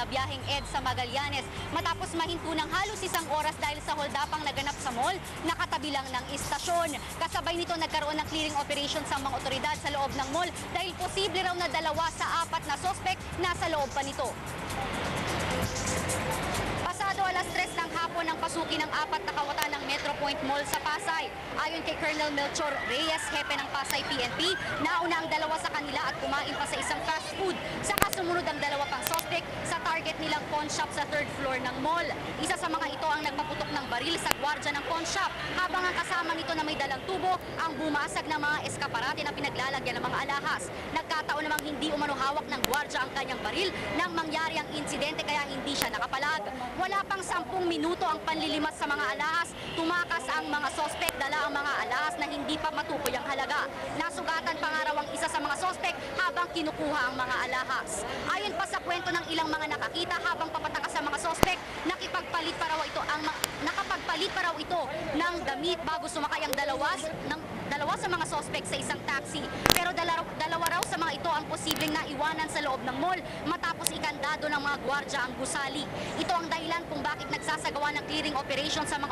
na biyaheng EDSA Magallanes matapos mahinto ng halos isang oras dahil sa holdapang naganap sa mall na ng istasyon. Kasabay nito nagkaroon ng clearing operation sa mga otoridad sa loob ng mall dahil posible raw na dalawa sa apat na sospek nasa loob pa nito. Pasado alas 3 ng hapon ang pasuki ng apat na kawatan ng Metro Point Mall sa Pasay. Ayon kay Colonel Melchor Reyes, hepe ng Pasay PNP, nauna ang dalawa sa kanila at kumain pa sa isang fast food. Saka sumunod ang dalawa pang suspect sa target nilang pawn shop sa third floor ng mall. Isa sa mga ito ang nagpaputok ng baril sa gwardya ng pawn shop habang ang kasama nito na may dalang tubo ang bumasag ng mga eskaparate na pinaglalagyan ng mga alahas. Nagkataon namang hindi umano hawak ng gwardya ang kanyang baril nang mangyari ang insidente kaya hindi siya nakapalag. Wala pang sampung minuto ang panlilimas sa mga alahas, tumakas ang mga sospek dala ang mga alahas na hindi pa matukoy ang halaga. Nasugatan pa kinukuha ang mga alahas. Ayon pa sa kwento ng ilang mga nakakita habang papatakas sa mga sospek, nakipagpalit pa raw ito ang nakapagpalit pa raw ito ng damit bago sumakay ang dalawa ng dalawa sa mga sospek sa isang taxi. Pero dalawa, dalawa raw sa mga ito ang posibleng naiwanan sa loob ng mall matapos ikandado ng mga gwardya ang gusali. Ito ang dahilan kung bakit nagsasagawa ng clearing operation sa mga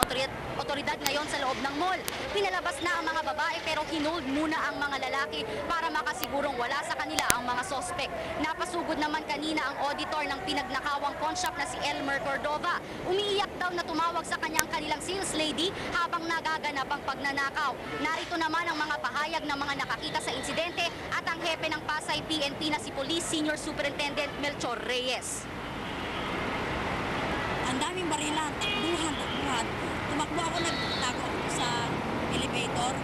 otoridad, ngayon sa loob ng mall. Pinalabas na ang mga babae pero hinold muna ang mga lalaki para makasigurong wala sa kanila ang mga sospek. Napasugod naman kanina ang auditor ng pinagnakawang pawn na si Elmer Cordova. Umiiyak daw na tumawag sa kanyang kanilang sales lady habang nagaganap ang pagnanakaw. Narito naman ang mga pahayag ng mga nakakita sa insidente at ang hepe ng Pasay PNP na si Police Senior Superintendent Melchor Reyes. Ang daming barilan, takbuhan, takbuhan. Tumakbo ako, nagtago sa elevator,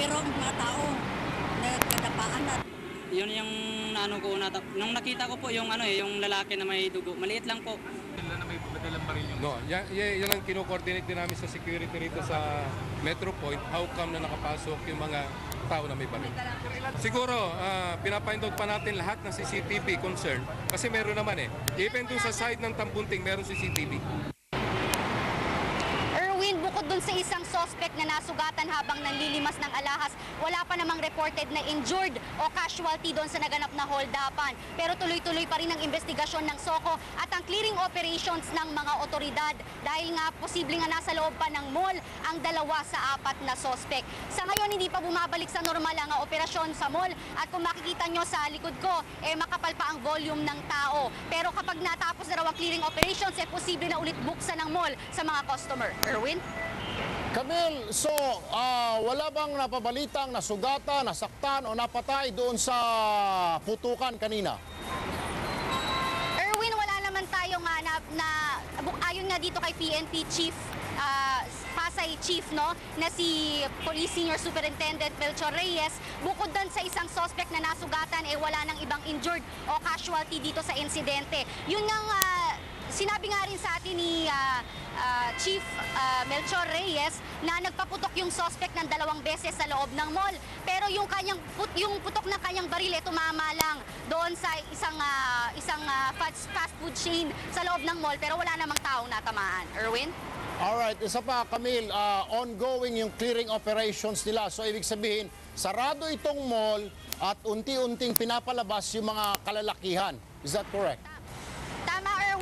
pero ang mga tao, nagkadapaan na. Yun yung ano ko una. Nung nakita ko po yung ano eh, yung lalaki na may dugo. Maliit lang po. Kailan na may madalang baril yung No, yan, yan, yan ang kino-coordinate din namin sa security rito sa Metro Point. How come na nakapasok yung mga tao na may baril? Siguro, ah, pinapindog pa natin lahat ng CCTV concern kasi meron naman eh. Even dun sa side ng Tambunting, meron CCTV. Dun sa isang suspect na nasugatan habang nanlilimas ng alahas, wala pa namang reported na injured o casualty doon sa naganap na holdapan. Pero tuloy-tuloy pa rin ang investigasyon ng SOCO at ang clearing operations ng mga otoridad dahil nga posible nga nasa loob pa ng mall ang dalawa sa apat na suspect. Sa ngayon, hindi pa bumabalik sa normal ang operasyon sa mall at kung makikita nyo sa likod ko, eh makapal pa ang volume ng tao. Pero kapag natapos na raw ang clearing operations, eh posible na ulit buksan ng mall sa mga customer. Erwin? Camille, so ah, wala bang napabalitang nasugatan, nasaktan o napatay doon sa putukan kanina? Erwin, wala naman tayo nga na, na ayon nga dito kay PNP Chief ah, Pasay Chief no na si Police Senior Superintendent Melchor Reyes bukod doon sa isang suspect na nasugatan eh wala nang ibang injured o casualty dito sa insidente. Yun nga ah, sinabi nga rin sa atin ni ah, ah, Chief ah, Melchor Reyes na nagpaputok yung suspect ng dalawang beses sa loob ng mall. Pero yung kanyang put- yung putok ng kanyang baril eh tumama lang doon sa isang ah, isang ah, fast, fast food chain sa loob ng mall pero wala namang taong natamaan. Erwin? Alright, isa pa Camille, ah, ongoing yung clearing operations nila. So ibig sabihin, sarado itong mall at unti-unting pinapalabas yung mga kalalakihan. Is that correct?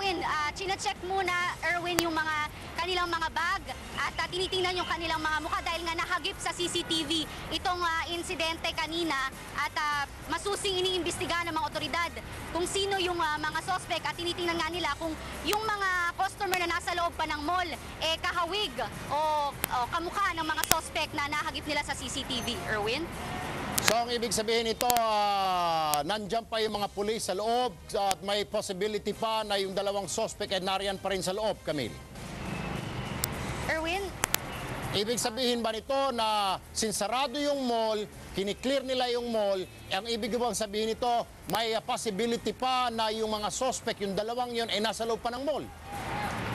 Erwin. Uh, check muna, Erwin, yung mga kanilang mga bag at uh, tinitingnan yung kanilang mga mukha dahil nga nakagip sa CCTV itong ah, insidente kanina at ah, masusing iniimbestigahan ng mga otoridad kung sino yung ah, mga sospek at tinitingnan nga nila kung yung mga customer na nasa loob pa ng mall eh kahawig o, o kamukha ng mga sospek na nahagip nila sa CCTV. Erwin? So ang ibig sabihin ito, ah, nandyan pa yung mga pulis sa loob at may possibility pa na yung dalawang suspect ay nariyan pa rin sa loob, Camille. Erwin? Ibig sabihin ba nito na sinsarado yung mall, kiniklear nila yung mall, ang ibig bang sabihin nito, may uh, possibility pa na yung mga suspect, yung dalawang yun, ay nasa loob pa ng mall?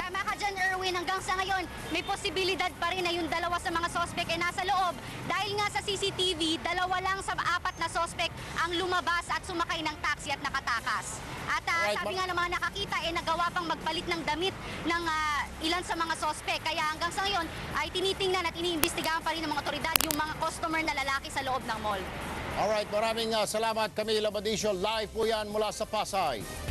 Tama ka dyan, Erwin. Hanggang sa ngayon, may posibilidad pa rin na yung dalawa sa mga sospek ay nasa loob. Dahil nga sa CCTV, dalawa lang sa apat na sospek ang lumabas at sumakay ng taxi at nakatakas. At ah, Alright, sabi nga ng mga nakakita, eh, nagawa pang magpalit ng damit ng ah, ilan sa mga sospek. Kaya hanggang sa ngayon, ay tinitingnan at iniimbestigahan pa rin ng mga otoridad yung mga customer na lalaki sa loob ng mall. Alright, maraming uh, salamat Camila Badisio. Live po yan mula sa Pasay.